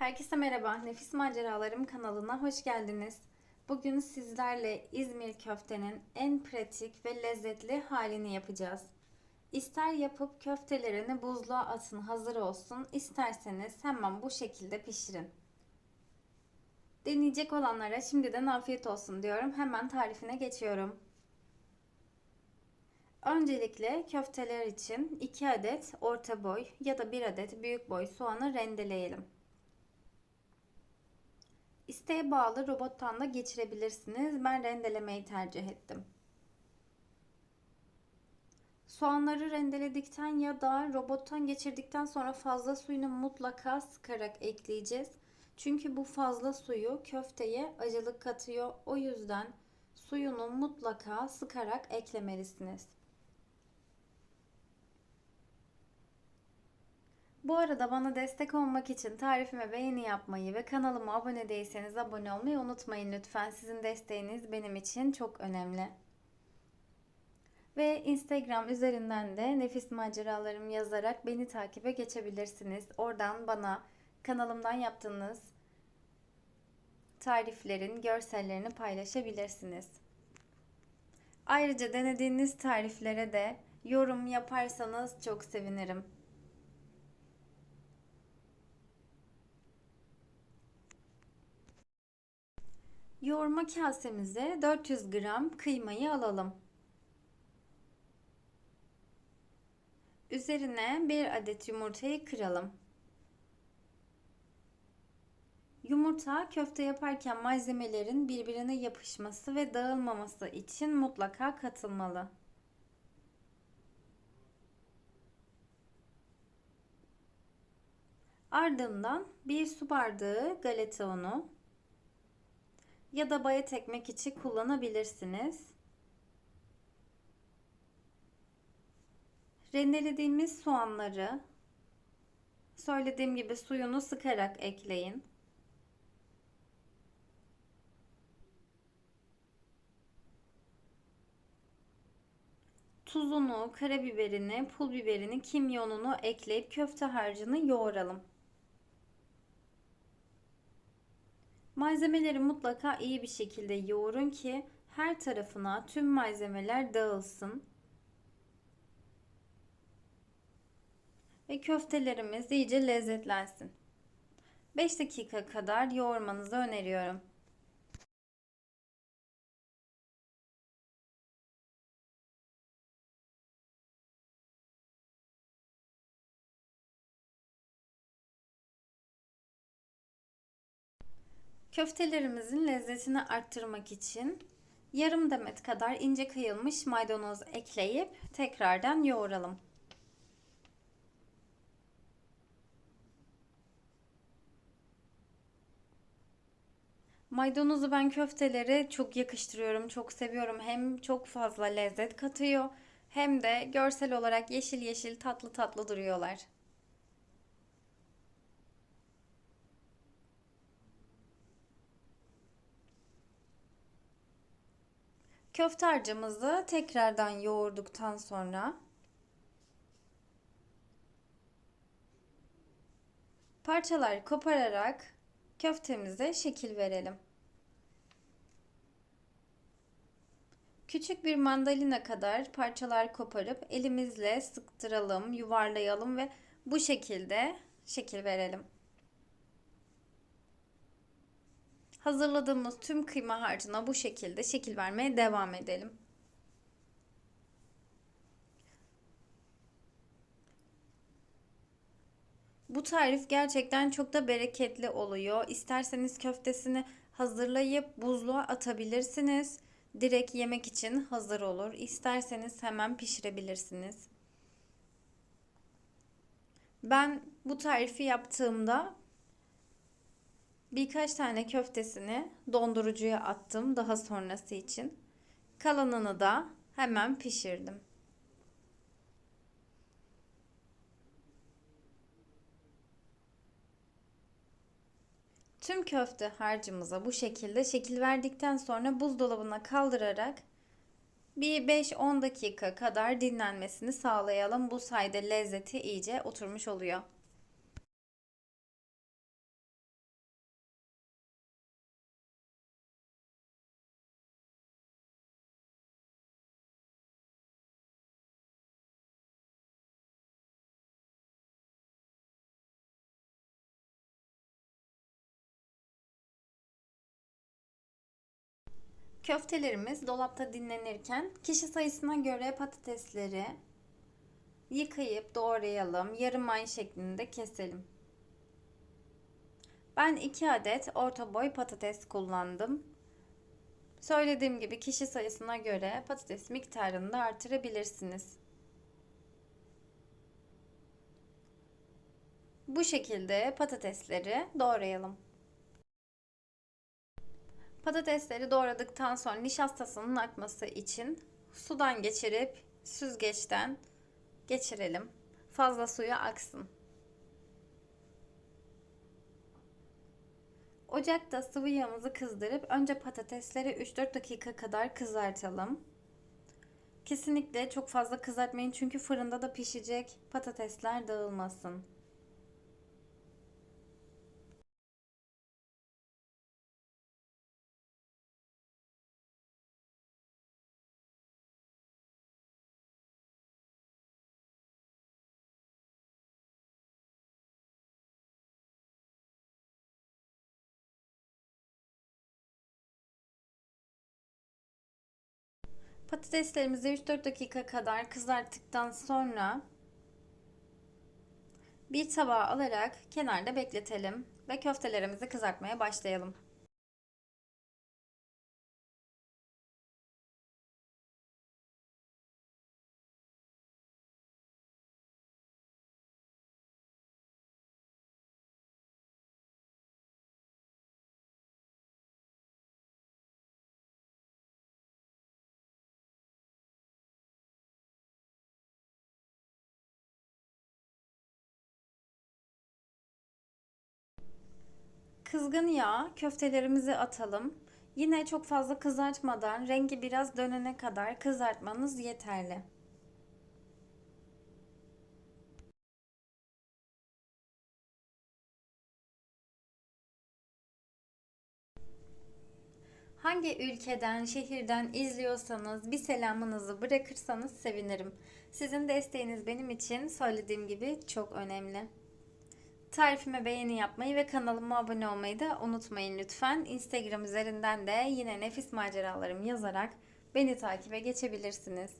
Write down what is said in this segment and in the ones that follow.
Herkese merhaba, Nefis Maceralarım kanalına hoş geldiniz. Bugün sizlerle İzmir köftenin en pratik ve lezzetli halini yapacağız. İster yapıp köftelerini buzluğa atın hazır olsun, isterseniz hemen bu şekilde pişirin. Deneyecek olanlara şimdiden afiyet olsun diyorum. Hemen tarifine geçiyorum. Öncelikle köfteler için 2 adet orta boy ya da 1 adet büyük boy soğanı rendeleyelim. İsteğe bağlı robottan da geçirebilirsiniz. Ben rendelemeyi tercih ettim. Soğanları rendeledikten ya da robottan geçirdikten sonra fazla suyunu mutlaka sıkarak ekleyeceğiz. Çünkü bu fazla suyu köfteye acılık katıyor. O yüzden suyunu mutlaka sıkarak eklemelisiniz. Bu arada bana destek olmak için tarifime beğeni yapmayı ve kanalıma abone değilseniz abone olmayı unutmayın lütfen. Sizin desteğiniz benim için çok önemli. Ve Instagram üzerinden de nefis maceralarım yazarak beni takibe geçebilirsiniz. Oradan bana kanalımdan yaptığınız tariflerin görsellerini paylaşabilirsiniz. Ayrıca denediğiniz tariflere de yorum yaparsanız çok sevinirim. Yoğurma kasemize 400 gram kıymayı alalım. Üzerine bir adet yumurtayı kıralım. Yumurta köfte yaparken malzemelerin birbirine yapışması ve dağılmaması için mutlaka katılmalı. Ardından bir su bardağı galeta unu, ya da bayat ekmek içi kullanabilirsiniz. Rendelediğimiz soğanları söylediğim gibi suyunu sıkarak ekleyin. Tuzunu, karabiberini, pul biberini, kimyonunu ekleyip köfte harcını yoğuralım. Malzemeleri mutlaka iyi bir şekilde yoğurun ki her tarafına tüm malzemeler dağılsın. Ve köftelerimiz iyice lezzetlensin. 5 dakika kadar yoğurmanızı öneriyorum. Köftelerimizin lezzetini arttırmak için yarım demet kadar ince kıyılmış maydanoz ekleyip tekrardan yoğuralım. Maydanozu ben köftelere çok yakıştırıyorum, çok seviyorum. Hem çok fazla lezzet katıyor hem de görsel olarak yeşil yeşil tatlı tatlı duruyorlar. Köfte harcımızı tekrardan yoğurduktan sonra parçalar kopararak köftemize şekil verelim. Küçük bir mandalina kadar parçalar koparıp elimizle sıktıralım, yuvarlayalım ve bu şekilde şekil verelim. Hazırladığımız tüm kıyma harcına bu şekilde şekil vermeye devam edelim. Bu tarif gerçekten çok da bereketli oluyor. İsterseniz köftesini hazırlayıp buzluğa atabilirsiniz. Direkt yemek için hazır olur. İsterseniz hemen pişirebilirsiniz. Ben bu tarifi yaptığımda Birkaç tane köftesini dondurucuya attım daha sonrası için. Kalanını da hemen pişirdim. Tüm köfte harcımıza bu şekilde şekil verdikten sonra buzdolabına kaldırarak bir 5-10 dakika kadar dinlenmesini sağlayalım. Bu sayede lezzeti iyice oturmuş oluyor. Köftelerimiz dolapta dinlenirken kişi sayısına göre patatesleri yıkayıp doğrayalım. Yarım ay şeklinde keselim. Ben 2 adet orta boy patates kullandım. Söylediğim gibi kişi sayısına göre patates miktarını da artırabilirsiniz. Bu şekilde patatesleri doğrayalım. Patatesleri doğradıktan sonra nişastasının akması için sudan geçirip süzgeçten geçirelim. Fazla suyu aksın. Ocakta sıvı yağımızı kızdırıp önce patatesleri 3-4 dakika kadar kızartalım. Kesinlikle çok fazla kızartmayın çünkü fırında da pişecek. Patatesler dağılmasın. Patateslerimizi 3-4 dakika kadar kızarttıktan sonra bir tabağa alarak kenarda bekletelim ve köftelerimizi kızartmaya başlayalım. Kızgın yağ köftelerimizi atalım. Yine çok fazla kızartmadan rengi biraz dönene kadar kızartmanız yeterli. Hangi ülkeden, şehirden izliyorsanız bir selamınızı bırakırsanız sevinirim. Sizin desteğiniz benim için söylediğim gibi çok önemli. Tarifime beğeni yapmayı ve kanalıma abone olmayı da unutmayın lütfen. Instagram üzerinden de yine nefis maceralarım yazarak beni takibe geçebilirsiniz.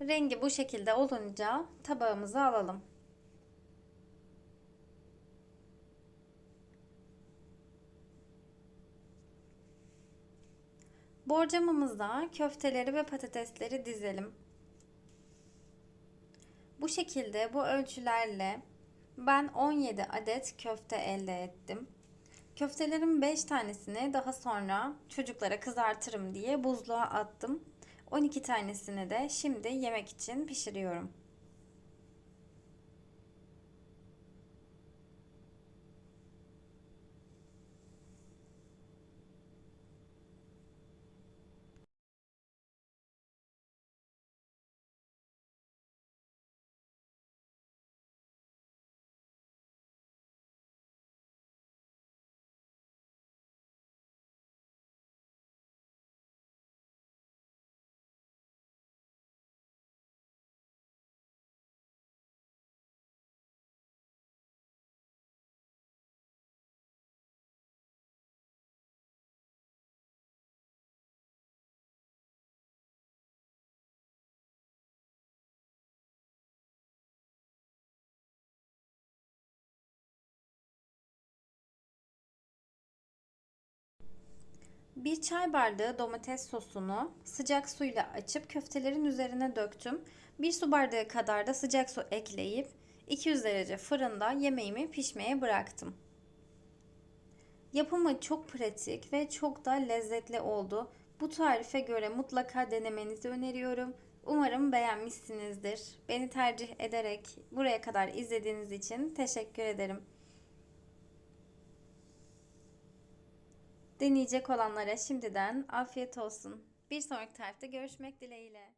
Rengi bu şekilde olunca tabağımıza alalım. Borcamımızda köfteleri ve patatesleri dizelim. Bu şekilde bu ölçülerle ben 17 adet köfte elde ettim. Köftelerin 5 tanesini daha sonra çocuklara kızartırım diye buzluğa attım. 12 tanesini de şimdi yemek için pişiriyorum. Bir çay bardağı domates sosunu sıcak suyla açıp köftelerin üzerine döktüm. Bir su bardağı kadar da sıcak su ekleyip 200 derece fırında yemeğimi pişmeye bıraktım. Yapımı çok pratik ve çok da lezzetli oldu. Bu tarife göre mutlaka denemenizi öneriyorum. Umarım beğenmişsinizdir. Beni tercih ederek buraya kadar izlediğiniz için teşekkür ederim. Deneyecek olanlara şimdiden afiyet olsun. Bir sonraki tarifte görüşmek dileğiyle.